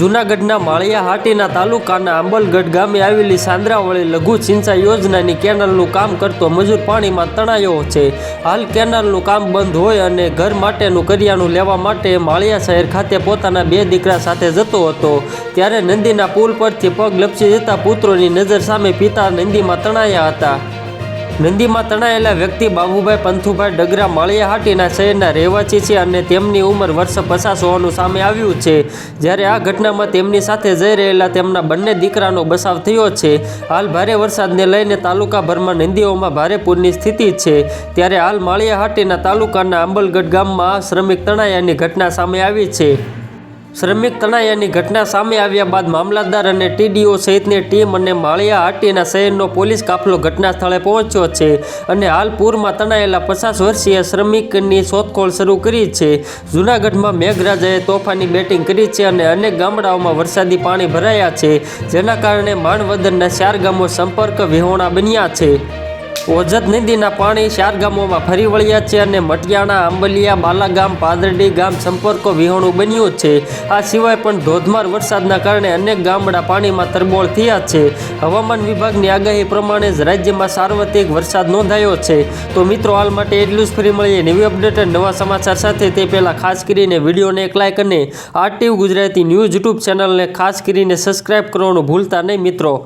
જૂનાગઢના માળિયા હાટીના તાલુકાના આંબલગઢ ગામે આવેલી સાંદ્રાવળી લઘુ સિંચાઈ યોજનાની કેનાલનું કામ કરતો મજૂર પાણીમાં તણાયો છે. હાલ કેનાલનું કામ બંધ હોય અને ઘર માટેનું કરિયાણું લેવા માટે માળિયા શહેર ખાતે પોતાના બે દીકરા સાથે જતો હતો. ત્યારે નંદીના પુલ પરથી પગ લપસી જતા પુત્રોની નજર સામે પિતા નંદીમાં તણાયા હતા. નંદીમાં તણાયેલા વ્યક્તિ બાબુભાઈ પંથુભાઈ ડગરા માળિયાહાટીના શહેરના રહેવાસી છે અને તેમની ઉંમર વર્ષ પચાસ હોવાનું સામે આવ્યું છે. જ્યારે આ ઘટનામાં તેમની સાથે જઈ રહેલા તેમના બંને દીકરાનો બસાવ થયો છે. હાલ ભારે વરસાદને લઈને તાલુકાભરમાં નદીઓમાં ભારે પૂરની સ્થિતિ છે. ત્યારે હાલ માળિયાહાટીના તાલુકાના આંબલગઢ ગામમાં શ્રમિક તણાયાની ઘટના સામે આવી છે. શ્રમિક તણાયાની ઘટના સામે આવ્યા બાદ મામલતદાર અને ટીડીઓ સહિતની ટીમ અને માળિયા હાટીના શહેરનો પોલીસ કાફલો ઘટના સ્થળે પહોંચ્યો છે અને હાલ પૂરમાં તણાયેલા પચાસ વર્ષીય શ્રમિકની શોધખોળ શરૂ કરી છે. જૂનાગઢમાં મેઘરાજાએ તોફાની બેટિંગ કરી છે અને અનેક ગામડાઓમાં વરસાદી પાણી ભરાયા છે, જેના કારણે માણવદરના ચાર ગામો સંપર્ક વિહોણા બન્યા છે. ઓજત નદીના પાણી ચાર ગામોમાં ફરી વળ્યા છે અને મટિયાણા, આંબલિયા, બાલાગામ, પાદરડી ગામ સંપર્કો વિહોણું બન્યું છે. આ સિવાય પણ ધોધમાર વરસાદના કારણે અનેક ગામડા પાણીમાં તરબોળ થયા છે. હવામાન વિભાગની આગાહી પ્રમાણે જ રાજ્યમાં સાર્વત્રિક વરસાદ નોંધાયો છે. તો મિત્રો, હાલ માટે એટલું જ. ફરી મળીએ નવી અપડેટ અને નવા સમાચાર સાથે. તે પહેલાં ખાસ કરીને વિડીયોને એક લાઇક અને આરટીવ ગુજરાતી ન્યૂઝ યુટ્યુબ ચેનલને ખાસ કરીને સબસ્ક્રાઇબ કરવાનું ભૂલતા નહીં મિત્રો.